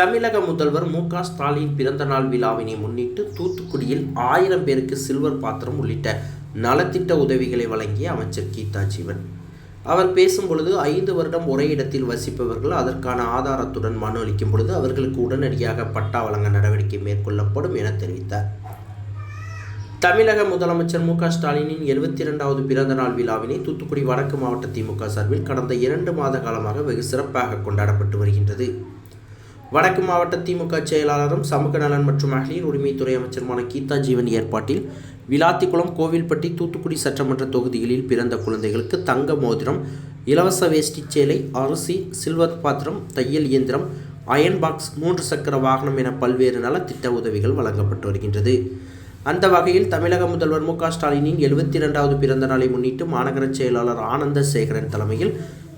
தமிழக முதல்வர் மு க ஸ்டாலின் பிறந்தநாள் விழாவினை முன்னிட்டு தூத்துக்குடியில் ஆயிரம் பேருக்கு சில்வர் பாத்திரம் உள்ளிட்ட நலத்திட்ட உதவிகளை வழங்கிய அமைச்சர் கீதா ஜீவன். அவர் பேசும் பொழுது ஐந்து வருடம் ஒரே இடத்தில் வசிப்பவர்கள் அதற்கான ஆதாரத்துடன் மனு அளிக்கும் பொழுது அவர்களுக்கு உடனடியாக பட்டா வழங்க நடவடிக்கை மேற்கொள்ளப்படும் என தெரிவித்தார். தமிழக முதலமைச்சர் மு க ஸ்டாலினின் எழுபத்தி இரண்டாவது பிறந்த நாள் விழாவினை தூத்துக்குடி வடக்கு மாவட்ட திமுக சார்பில் கடந்த இரண்டு மாத காலமாக வெகு சிறப்பாக கொண்டாடப்பட்டு வருகின்றது. வடக்கு மாவட்ட திமுக செயலாளரும் சமூக நலன் மற்றும் மகளிர் உரிமைத்துறை அமைச்சருமான கீதா ஜீவன் ஏற்பாட்டில் விளாத்திக்குளம் கோவில்பட்டி தூத்துக்குடி சட்டமன்ற தொகுதிகளில் பிறந்த குழந்தைகளுக்கு தங்க மோதிரம் இலவச வேஷ்டி சேலை அரிசி சில்வர் பாத்திரம் தையல் இயந்திரம் அயன் பாக்ஸ் மூன்று சக்கர வாகனம் என பல்வேறு நலத்திட்ட உதவிகள் வழங்கப்பட்டு வருகின்றது. அந்த வகையில் தமிழக முதல்வர் மு க ஸ்டாலினின் எழுபத்தி இரண்டாவது பிறந்த நாளை முன்னிட்டு மாநகர செயலாளர் ஆனந்த சேகரன் தலைமையில்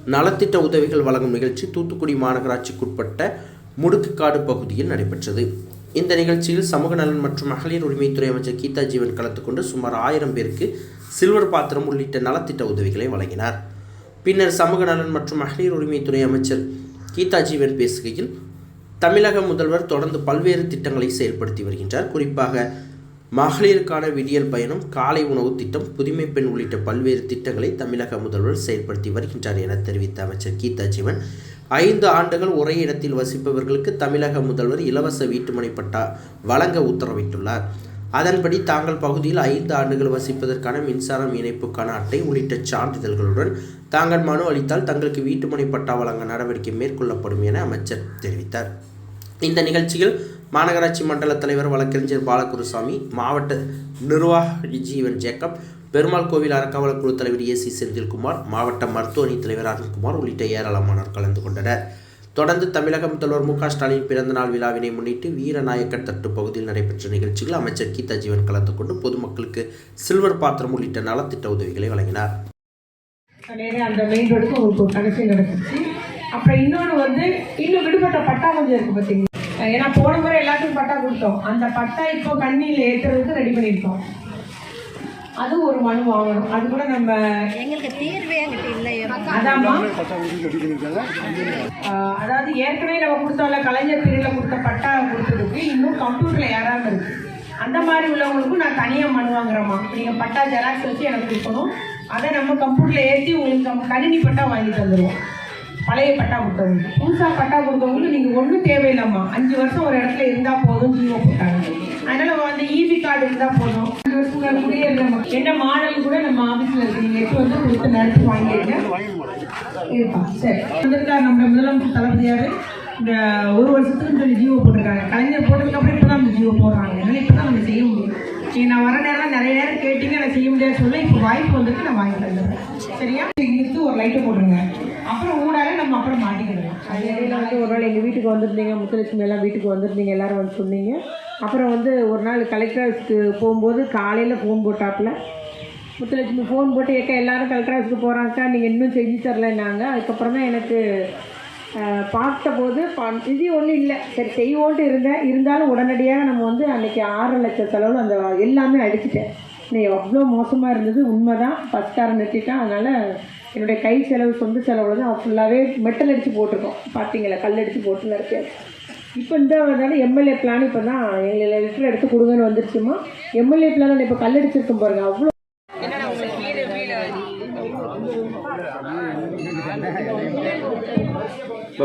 நலத்திட்ட உதவிகள் வழங்கும் நிகழ்ச்சி தூத்துக்குடி மாநகராட்சிக்குட்பட்ட முடுக்குக்காடு பகுதியில் நடைபெற்றது. இந்த நிகழ்ச்சியில் சமூக நலன் மற்றும் மகளிர் உரிமைத்துறை அமைச்சர் கீதா ஜீவன் கலந்து கொண்டு சுமார் ஆயிரம் பேருக்கு சில்வர் பாத்திரம் உள்ளிட்ட நலத்திட்ட உதவிகளை வழங்கினார். பின்னர் சமூக நலன் மற்றும் மகளிர் உரிமைத்துறை அமைச்சர் கீதா ஜீவன் பேசுகையில் தமிழக முதல்வர் தொடர்ந்து பல்வேறு திட்டங்களை செயல்படுத்தி வருகின்றார். குறிப்பாக மகளிருக்கான விடியல் பயணம் காலை உணவு திட்டம் புதுமை பெண் உள்ளிட்ட பல்வேறு திட்டங்களை தமிழக முதல்வர் செயல்படுத்தி வருகின்றார் என தெரிவித்த அமைச்சர் கீதா ஜீவன் ஐந்து ஆண்டுகள் ஒரே இடத்தில் வசிப்பவர்களுக்கு தமிழக முதல்வர் இலவச வீட்டுமனை பட்டா வழங்க உத்தரவிட்டுள்ளார். அதன்படி தாங்கள் பகுதியில் ஐந்து ஆண்டுகள் வசிப்பதற்கான மின்சாரம் இணைப்புக்கான அட்டை உள்ளிட்ட சான்றிதழ்களுடன் தாங்கள் மனு அளித்தால் தங்களுக்கு வீட்டுமனை பட்டா வழங்க நடவடிக்கை மேற்கொள்ளப்படும் என அமைச்சர் தெரிவித்தார். இந்த நிகழ்ச்சியில் மாநகராட்சி மண்டல தலைவர் வழக்கறிஞர் பாலகுருசாமி மாவட்ட நிர்வாகி ஜீவன் ஜேக்கப் பெருமாள் கோவில் அறக்காவலர் குழு தலைவர் ஏ சி செந்தில்குமார் மாவட்ட மருத்துவ அணி தலைவர் அருண்குமார் உள்ளிட்ட ஏராளமானோர் கலந்து கொண்டனர். தொடர்ந்து தமிழக முதல்வர் மு க ஸ்டாலின் பிறந்தநாள் விழாவினை முன்னிட்டு வீரநாயக்கர் தட்டு பகுதியில் நடைபெற்ற நிகழ்ச்சியில் அமைச்சர் கீதா ஜீவன் கலந்து கொண்டு பொதுமக்களுக்கு சில்வர் பாத்திரம் உள்ளிட்ட நலத்திட்ட உதவிகளை வழங்கினார். அந்த மெயின் ரோடுக்கு உங்களுக்கு ஒரு கனெக்ஷன் நடந்துச்சு. அப்புறம் இன்னொன்று வந்து இன்னும் விடுபட்ட பட்டா கொஞ்சம் இருக்கு பார்த்தீங்களா? ஏன்னா போன முறை எல்லாத்துக்கும் பட்டா கொடுத்தோம். அந்த பட்டா இப்போ கண்ணியில் ஏற்றுறதுக்கு ரெடி பண்ணியிருக்கோம். அது ஒரு மனு வாங்கணும். அது கூட நம்ம எங்களுக்கு தீர்வே எங்கிட்ட இல்லையே. அதாம்மா. அதாவது ஏற்கனவே நம்ம கொடுத்தோம்ல கலைஞர் பிரிவில் கொடுத்த பட்டா கொடுத்ததுக்கு இன்னும் கம்ப்யூட்டரில் ஏறாமல் இருக்கு. அந்த மாதிரி உள்ளவங்களுக்கும் நான் தனியாக மனு வாங்குறேம்மா. நீங்கள் பட்டா ஜெராக்ஸ் வச்சு எனக்கு கொடுக்கணும். அதை நம்ம கம்ப்யூட்டரில் ஏற்றி உங்களுக்கு நம்ம கணினி பட்டா வாங்கி தந்துடுவோம் பழைய பட்டா கொடுத்தவங்களுக்கு புதுசாக பட்டா கொடுத்தவங்களுக்கு நீங்கள் ஒன்றும் தேவையில்லைம்மா. அஞ்சு வருஷம் ஒரு இடத்துல இருந்தால் போதும் ஜீவோ போட்டாங்க அதனால வந்து இபி கார்டு இருந்தால் போதும் என்ன மாடல் கூட நம்ம ஆஃபீஸில் இருக்கு. நீங்கள் வந்து கொடுத்து நடத்தி வாங்கிடுங்க. இருப்பா சரி. வந்திருக்காரு நம்ம முதலமைச்சர் தளபதியார் இந்த ஒரு வருஷத்துக்கு சொல்லி ஜீவோ போட்டிருக்காங்க. கலைஞர் போட்டதுக்கு அப்புறம் இப்போ தான் அந்த ஜீவோ போடுறாங்க. அதனால இப்போ தான் நம்ம செய்ய முடியும். நீங்கள் நான் வர நேரம் நிறைய நேரம் கேட்டீங்க நான் செய்ய முடியாது சொல்ல இப்போ வாய்ப்பு வந்துட்டு நான் வாங்கி தந்துடுறேன் சரியா? இழுத்து ஒரு லைட்டை போட்டுருங்க. அப்புறம் நம்ம அப்புறம் மாட்டிக்கிடலாம். அது இடையில வந்து ஒரு நாள் எங்கள் வீட்டுக்கு வந்திருந்தீங்க முத்துலட்சுமி எல்லாம் வீட்டுக்கு வந்திருந்தீங்க எல்லாரும் வந்து சொன்னீங்க. அப்புறம் வந்து ஒரு நாள் கலெக்டர் ஆஃபீஸ்க்கு போகும்போது காலையில் ஃபோன் போட்டாப்புல. முத்துலட்சுமி ஃபோன் போட்டு ஏக்கா எல்லாரும் கலெக்டர் ஆஃபீஸ்க்கு போகிறாங்கக்கா நீங்கள் இன்னும் செஞ்சு தரலைன்னாங்க. அதுக்கப்புறம் தான் எனக்கு பார்த்தபோது ப- ஒன்றும் இல்லை. சரி செய்வோன்ட்டு இருந்தேன். இருந்தாலும் உடனடியாக நம்ம வந்து அன்றைக்கி ஆறு லட்சம் செலவில் அந்த எல்லாமே அடிச்சிட்டேன். நீ அவ்வளோ மோசமாக இருந்தது. உண்மை தான் பஸ்காரன் நிறுத்திட்டேன். அதனால் என்னுடைய கை செலவு சொந்த செலவில் தான் ஃபுல்லாகவே மெட்டல் அடித்து போட்டிருக்கோம். பார்த்தீங்களா கல் அடித்து போட்டு நிறுத்தியாச்சு இப்போ இந்த அதனால எம்எல்ஏ பிளான் இப்போ தான் எங்களை லிட்டர் எடுத்து கொடுங்கன்னு வந்துருச்சுமா? எம்எல்ஏ பிளான் இப்போ கல் அடிச்சிருக்கோம் பாருங்க அவ்வளோ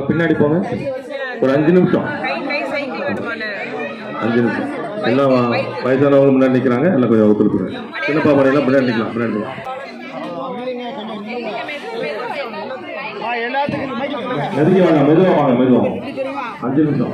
பின்னாடி போங்க. ஒரு அஞ்சு நிமிஷம். அஞ்சு நிமிஷம். எல்லாம் வ- வயசானவங்க முன்னாடி நிற்கிறாங்க எல்லாம் கொஞ்சம் ஒத்துழைப்புங்க சின்ன பாப்பா எல்லாம் பின்னாடி நிற்கலாம் பின்னாடி போகலாம் நெருங்கி வாங்க மெதுவா வாங்க மெதுவா அஞ்சு நிமிஷம்